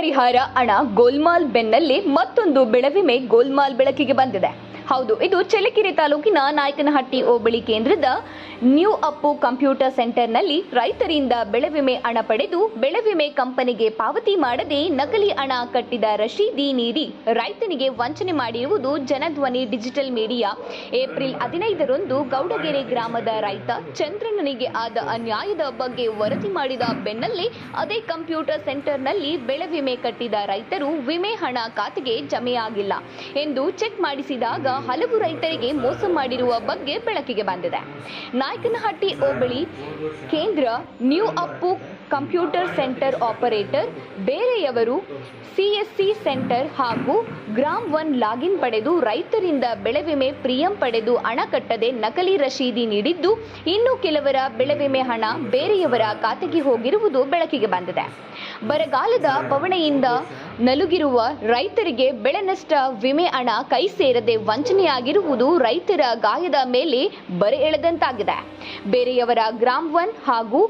ಪರಿಹಾರ ಹಣ ಗೋಲ್ಮಾಲ್ ಬೆನ್ನಲ್ಲೇ ಮತ್ತೊಂದು ಬೆಳೆವಿಮೆ ಗೋಲ್ಮಾಲ್ ಬೆಳಕಿಗೆ ಬಂದಿದೆ. ಹೌದು, ಇದು ಚಳ್ಳಕೆರೆ ತಾಲೂಕಿನ ನಾಯಕನಹಟ್ಟಿ ಹೋಬಳಿ ಕೇಂದ್ರದ ನ್ಯೂ ಅಪ್ಪು ಕಂಪ್ಯೂಟರ್ ಸೆಂಟರ್ನಲ್ಲಿ ರೈತರಿಂದ ಬೆಳೆ ವಿಮೆ ಹಣ ಪಡೆದು ಬೆಳೆ ವಿಮೆ ಕಂಪನಿಗೆ ಪಾವತಿ ಮಾಡದೆ ನಕಲಿ ಹಣ ಕಟ್ಟಿದ ರಶೀದಿ ನೀಡಿ ರೈತನಿಗೆ ವಂಚನೆ ಮಾಡಿರುವುದು ಜನಧ್ವನಿ ಡಿಜಿಟಲ್ ಮೀಡಿಯಾ. ಏಪ್ರಿಲ್ ಹದಿನೈದರಂದು ಗೌಡಗೆರೆ ಗ್ರಾಮದ ರೈತ ಚಂದ್ರನಿಗೆ ಆದ ಅನ್ಯಾಯದ ಬಗ್ಗೆ ವರದಿ ಮಾಡಿದ ಬೆನ್ನಲ್ಲೇ ಅದೇ ಕಂಪ್ಯೂಟರ್ ಸೆಂಟರ್ನಲ್ಲಿ ಬೆಳೆ ವಿಮೆ ಕಟ್ಟಿದ ರೈತರು ವಿಮೆ ಹಣ ಖಾತೆಗೆ ಜಮೆಯಾಗಿಲ್ಲ ಎಂದು ಚೆಕ್ ಮಾಡಿಸಿದಾಗ ಹಲವು ರೈತರಿಗೆ ಮೋಸ ಮಾಡಿರುವ ಬಗ್ಗೆ ಬೆಳಕಿಗೆ ಬಂದಿದೆ. ನಾಯಕನಹಟ್ಟಿ ಹೋಬಳಿ ಕೇಂದ್ರ new Appu computer centre operator ಬೇರೆಯವರು ಸಿಎಸ್ಸಿ ಸೆಂಟರ್ ಹಾಗೂ ಗ್ರಾಮ್ ಒನ್ ಲಾಗಿನ್ ಪಡೆದು ರೈತರಿಂದ ಬೆಳೆ ವಿಮೆ ಪ್ರಿಯಂ ಪಡೆದು ಹಣ ಕಟ್ಟದೆ ನಕಲಿ ರಶೀದಿ ನೀಡಿದ್ದು, ಇನ್ನು ಕೆಲವರ ಬೆಳೆ ವಿಮೆ ಹಣ ಬೇರೆಯವರ ಖಾತೆಗೆ ಹೋಗಿರುವುದು ಬೆಳಕಿಗೆ ಬಂದಿದೆ. ಬರಗಾಲದ ಬವಣೆಯಿಂದ ನಲುಗಿರುವ ರೈತರಿಗೆ ಬೆಳೆ ನಷ್ಟ, ವಿಮೆ ಹಣ, ಕೈ ಸೇರದೆ ವಂಚನೆಯಾಗಿರುವುದು ರೈತರ ಗಾಯದ ಮೇಲೆ ಬರೆ ಎಳೆದಂತಾಗಿದೆ. ಬೇರೆಯವರ ಗ್ರಾಮ್ ಒನ್ ಹಾಗೂ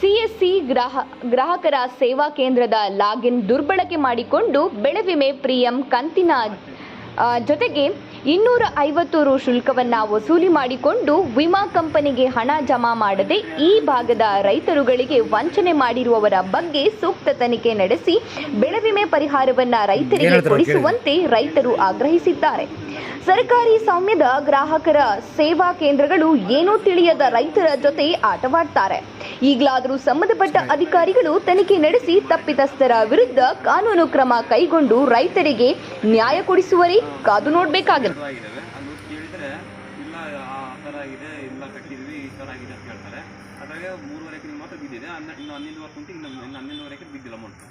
ಸಿಎಸ್ಸಿ ಗ್ರಾಹ, ಗ್ರಾಹಕರ ಸೇವಾ ಕೇಂದ್ರದ ಲಾಗಿನ್ ದುರ್ಬಳಕೆ ಮಾಡಿಕೊಂಡು ಬೆಳೆ ವಿಮೆ ಪ್ರಿಯಂ ಕಂತಿನ ಜೊತೆಗೆ ಇನ್ನೂರ ಐವತ್ತು ರು ಶುಲ್ಕವನ್ನ ವಸೂಲಿ ಮಾಡಿಕೊಂಡು ವಿಮಾ ಕಂಪನಿಗೆ ಹಣ ಜಮಾ ಮಾಡದೆ ಈ ಭಾಗದ ರೈತರುಗಳಿಗೆ ವಂಚನೆ ಮಾಡಿರುವವರ ಬಗ್ಗೆ ಸೂಕ್ತ ತನಿಖೆ ನಡೆಸಿ ಬೆಳೆ ವಿಮೆ ಪರಿಹಾರವನ್ನ ರೈತರಿಗೆ ಕೊಡಿಸುವಂತೆ ರೈತರು ಆಗ್ರಹಿಸಿದ್ದಾರೆ. ಸರ್ಕಾರಿ ಸೌಮ್ಯದ ಗ್ರಾಹಕರ ಸೇವಾ ಕೇಂದ್ರಗಳು ಏನೂ ತಿಳಿಯದ ರೈತರ ಜೊತೆ ಆಟವಾಡ್ತಾರೆ. ಈಗಲಾದರೂ ಸಂಬಂಧಪಟ್ಟ ಅಧಿಕಾರಿಗಳು ತನಿಖೆ ನಡೆಸಿ ತಪ್ಪಿತಸ್ಥರ ವಿರುದ್ಧ ಕಾನೂನು ಕ್ರಮ ಕೈಗೊಂಡು ರೈತರಿಗೆ ನ್ಯಾಯ ಕೊಡಿಸುವರೇ ಕಾದು ನೋಡಬೇಕಾಗಿದೆ. ಅದ್ರಾಗೆ ಮೂರುವರೆ ಎಕರೆ ಮಾತ್ರ ಬಿದ್ದಿದೆ. ಹನ್ನೆರಡು ಇನ್ನು ಹನ್ನೊಂದುವರೆ ಕುಂಟು, ಇನ್ನು ಇನ್ನು ಹನ್ನೊಂದುವರೆ ಎಕರೆ ಬಿದ್ದಿಲ್ಲ ಅಮೌಂಟ್.